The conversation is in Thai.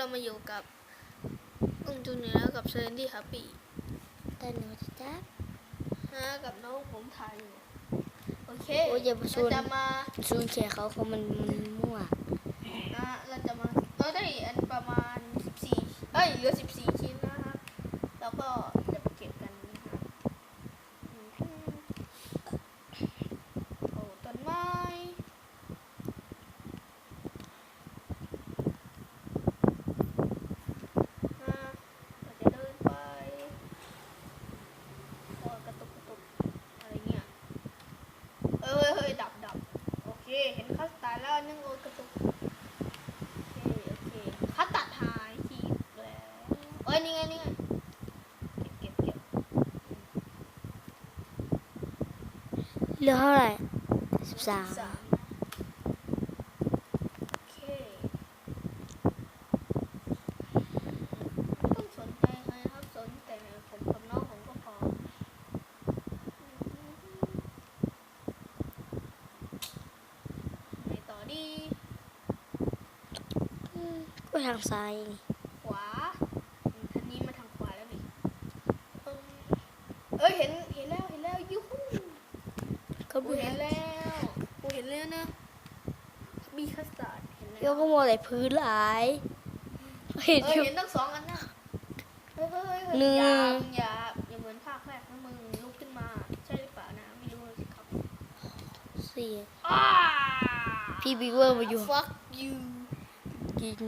เรามาอยู่กับองจูเนียร์กับเซนดี้ฮัปปี้แต่หนูจะจับนะกับน้องผมถ่ายอยู่โอเคโอ้ยอย่าไปชวน เราจะมาซูนเขียเขาเขามันมันมั่วนะเราจะมาเราได้อันประมาณ14เอ้ยเหลือ14ชิ้นนะครับแล้วก็จะไปเก็บกันนะครับอืมโอ้ต้นไม้อ่าเราจะเดินไปโอ้ยกระตุกกระตุกอะไรเงี้ยเอ้ยเฮ้ยดับดับโอเค เห็น เขาตายแล้วนึงโอ้ยกระตุกโอเคโอเคเขาตัดหายทีแล้วเอ้ยนี่ไงนี่ไงเก็บเก็บเก็บเหลือเท่าไหร่สิบสาม นะโอเคไม่ต้องสนใจใครนะครับ สนแต่ผมกับน้องผมก็พอไหนต่อดี ก็ ทางซ้ายขวาอืมทันนี้มาทางขวาแล้วนี่เอิ่มเอ้ยเห็นเห็นแล้วเห็นแล้วยูฮูก็กูเบื่อเห็นแล้วกูเห็นแล้วนะมีคัสตาร์ดเห็นแล้โยวก็มัวแต่พื้นหลายเห็นเอออยู่เห็นทั้งสองอันน่ะเฮ้ยเฮ้ยเฮ้ยเฮ้ยหนึ่งอย่ามึงอย่าอย่าเหมือนภาคแรกนะมึงลุกขึ้นมาใช่หรือเปล่านะไม่รู้สิครับสี่อ้าพี่บิ๊กเวอร์มาอยู่ fuck you กิน